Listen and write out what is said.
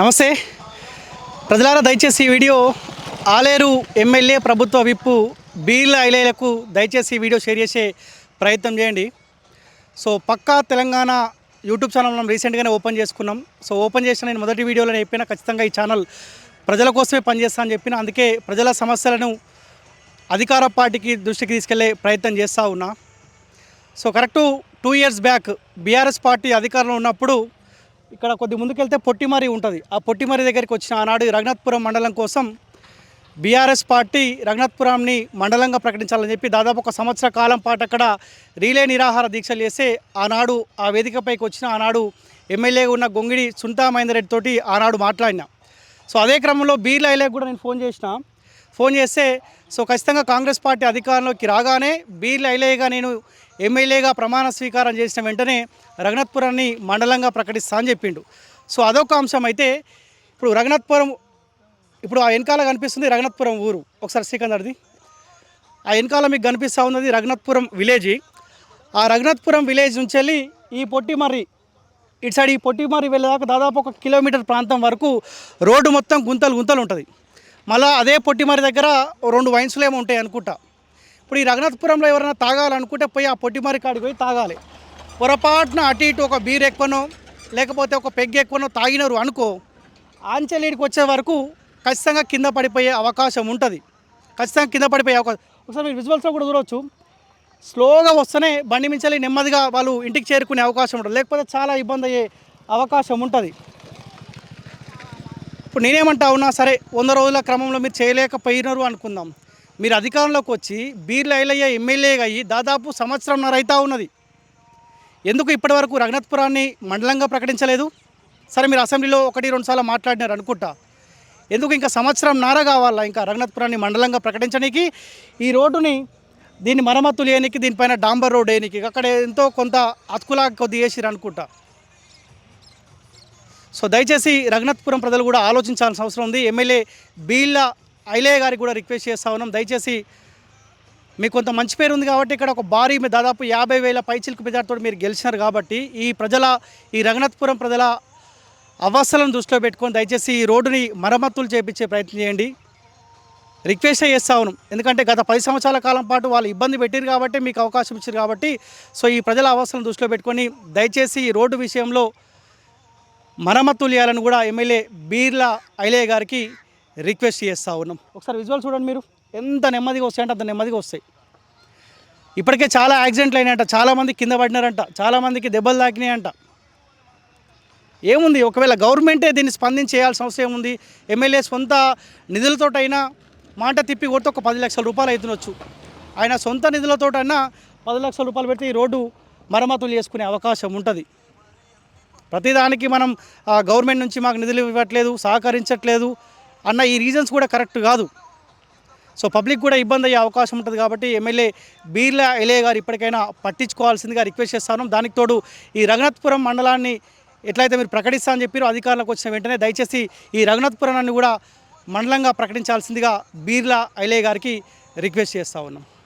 నమస్తే. ప్రజలారా దయచేసి ఈ వీడియో ఆలేరు ఎమ్మెల్యే ప్రభుత్వ విప్పు బీర్ల ఐలేలకు దయచేసి ఈ వీడియో షేర్ చేసే ప్రయత్నం చేయండి. సో పక్కా తెలంగాణ యూట్యూబ్ ఛానల్ మనం రీసెంట్గానే ఓపెన్ చేసుకున్నాం. సో ఓపెన్ చేసిన నేను మొదటి వీడియోలో చెప్పిన ఖచ్చితంగా ఈ ఛానల్ ప్రజల కోసమే పనిచేస్తా అని చెప్పిన అందుకే ప్రజల సమస్యలను అధికార పార్టీకి దృష్టికి తీసుకెళ్ళే ప్రయత్నం చేస్తూ ఉన్నా. So correct two years back BRS party అధికారంలో ఉన్నప్పుడు ఇక్కడ కొద్ది ముందుకెళ్తే పొట్టిమరి ఉంటుంది. ఆ పొట్టిమరి దగ్గరికి వచ్చిన ఆనాడు రఘునాథ్పురం మండలం కోసం బీఆర్ఎస్ పార్టీ రఘునాథ్పురాన్ని మండలంగా ప్రకటించాలని చెప్పి దాదాపు ఒక సంవత్సర కాలం పాటు అక్కడ రీలే నిరాహార దీక్షలు చేస్తే ఆనాడు ఆ వేదికపైకి వచ్చిన ఆనాడు ఎమ్మెల్యే ఉన్న గొంగిడి సుంతా మహేందర్ రెడ్డి తోటి ఆనాడు మాట్లాడినా. సో అదే క్రమంలో బీర్ల ఐలేకి కూడా నేను ఫోన్ చేసిన. ఫోన్ చేస్తే సో ఖచ్చితంగా కాంగ్రెస్ పార్టీ అధికారంలోకి రాగానే బీర్ల ఐలేగా నేను ఎమ్మెల్యేగా ప్రమాణ స్వీకారం చేసిన వెంటనే రఘునాథ్పురాన్ని మండలంగా ప్రకటిస్తా అని చెప్పిండు. సో అదొక అంశం అయితే ఇప్పుడు రఘునాథ్పురం ఇప్పుడు ఆ వెనకాల కనిపిస్తుంది రఘునాథ్పురం ఊరు. ఒకసారి శ్రీకందర్ది ఆ వెనకాల మీకు కనిపిస్తూ ఉన్నది రఘునాథ్పురం విలేజ్. ఆ రఘునాథ్పురం విలేజ్ నుంచి వెళ్ళి ఈ పొట్టిమర్రి ఇటు సైడ్ ఈ పొట్టిమర్రి వెళ్ళేదాకా దాదాపు ఒక కిలోమీటర్ ప్రాంతం వరకు రోడ్డు మొత్తం గుంతలు గుంతలు ఉంటుంది. మళ్ళీ అదే పొట్టిమర్రి దగ్గర రెండు వైన్స్లు ఏమో ఉంటాయి అనుకుంటా. ఇప్పుడు ఈ రఘునాథపురంలో ఎవరైనా తాగాలనుకుంటే పోయి ఆ పొట్టిమరి కాడికి పోయి తాగాలి. పొరపాటున అటు ఇటు ఒక బీర్ ఎక్కువనో లేకపోతే ఒక పెగ్ ఎక్కువనో తాగినారు అనుకో ఆంచలేడికి వచ్చే వరకు ఖచ్చితంగా కింద పడిపోయే అవకాశం ఉంటుంది. ఖచ్చితంగా కింద పడిపోయే అవకాశం. ఒకసారి మీరు విజువల్స్లో కూడా చూడవచ్చు స్లోగా వస్తేనే బండి మించాలి నెమ్మదిగా వాళ్ళు ఇంటికి చేరుకునే అవకాశం ఉంటుంది. లేకపోతే చాలా ఇబ్బంది అయ్యే అవకాశం ఉంటుంది. ఇప్పుడు నేనేమంటా ఉన్నా సరే వంద రోజుల క్రమంలో మీరు చేయలేకపోయినారు అనుకుందాం. మీరు అధికారంలోకి వచ్చి బీర్ల ఐలయ్య ఎమ్మెల్యేగా అయ్యి దాదాపు సంవత్సరంన్నర అవుతా ఉన్నది. ఎందుకు ఇప్పటివరకు రఘునాథ్పురాన్ని మండలంగా ప్రకటించలేదు? సరే మీరు అసెంబ్లీలో ఒకటి రెండు సార్లు మాట్లాడినారు అనుకుంటా. ఎందుకు ఇంకా సంవత్సరం నార కావాలా ఇంకా రఘునాథ్పురాన్ని మండలంగా ప్రకటించడానికి ఈ రోడ్డుని దీన్ని మరమ్మతులు వేయనికి దీనిపైన డాంబర్ రోడ్ వేయనికి అక్కడ ఎంతో కొంత అతుకులా కొద్ది వేసిరు అనుకుంటా. సో దయచేసి రఘునాథ్పురం ప్రజలు కూడా ఆలోచించాల్సిన అవసరం ఉంది. ఎమ్మెల్యే బీళ్ళ ఐలయ్య గారికి కూడా రిక్వెస్ట్ చేస్తా ఉన్నాం. దయచేసి మీకు కొంత మంచి పేరు ఉంది కాబట్టి ఇక్కడ ఒక భారీ దాదాపు యాభై వేల పైచిలకు మెజార్టీతో మీరు గెలిచినారు కాబట్టి ఈ ప్రజల ఈ రఘునాథ్పురం ప్రజల అవస్థలను దృష్టిలో పెట్టుకొని దయచేసి ఈ రోడ్డుని మరమ్మతులు చేపించే ప్రయత్నం చేయండి. రిక్వెస్ట్ చేస్తా ఉన్నాం. ఎందుకంటే గత పది సంవత్సరాల కాలం పాటు వాళ్ళు ఇబ్బంది పెట్టారు కాబట్టి మీకు అవకాశం ఇచ్చారు కాబట్టి సో ఈ ప్రజల అవసరం దృష్టిలో పెట్టుకొని దయచేసి ఈ రోడ్డు విషయంలో మరమ్మతులు చేయాలని కూడా ఎమ్మెల్యే బీర్లా ఐలయ్య గారికి రిక్వెస్ట్ చేస్తూ ఉన్నాం. ఒకసారి విజువల్ చూడండి మీరు. ఎంత నెమ్మదిగా వస్తాయంటే అంత నెమ్మదిగా వస్తాయి. ఇప్పటికే చాలా యాక్సిడెంట్లు అయినాయంట. చాలామంది కింద పడినారంట. చాలామందికి దెబ్బలు తాకినాయంట. ఏముంది? ఒకవేళ గవర్నమెంటే దీన్ని స్పందించి చేయాల్సిన అవసరం ఏముంది? ఎమ్మెల్యే సొంత నిధులతోటైనా మాట తిప్పి కొడితే ఒక పది లక్షల రూపాయలు అవుతుండొచ్చు ఆయన సొంత నిధులతోటైనా పది లక్షల రూపాయలు పెడితే ఈ రోడ్డు మరమ్మతులు చేసుకునే అవకాశం ఉంటుంది. ప్రతిదానికి మనం గవర్నమెంట్ నుంచి మాకు నిధులు ఇవ్వట్లేదు సహకరించట్లేదు అన్న ఈ రీజన్స్ కూడా కరెక్ట్ కాదు. సో పబ్లిక్ కూడా ఇబ్బంది అయ్యే అవకాశం ఉంటుంది కాబట్టి ఎమ్మెల్యే బీర్ల ఎలే గారు ఇప్పటికైనా పట్టించుకోవాల్సిందిగా రిక్వెస్ట్ చేస్తాను. దానికి తోడు ఈ రఘునాథ్పురం మండలాన్ని ఎట్లయితే మీరు ప్రకటిస్తా అని చెప్పారో అధికారులకు వచ్చిన వెంటనే దయచేసి ఈ రఘునాథ్పురాన్ని కూడా మండలంగా ప్రకటించాల్సిందిగా బీర్ల ఐలే గారికి రిక్వెస్ట్ చేస్తూ ఉన్నాం.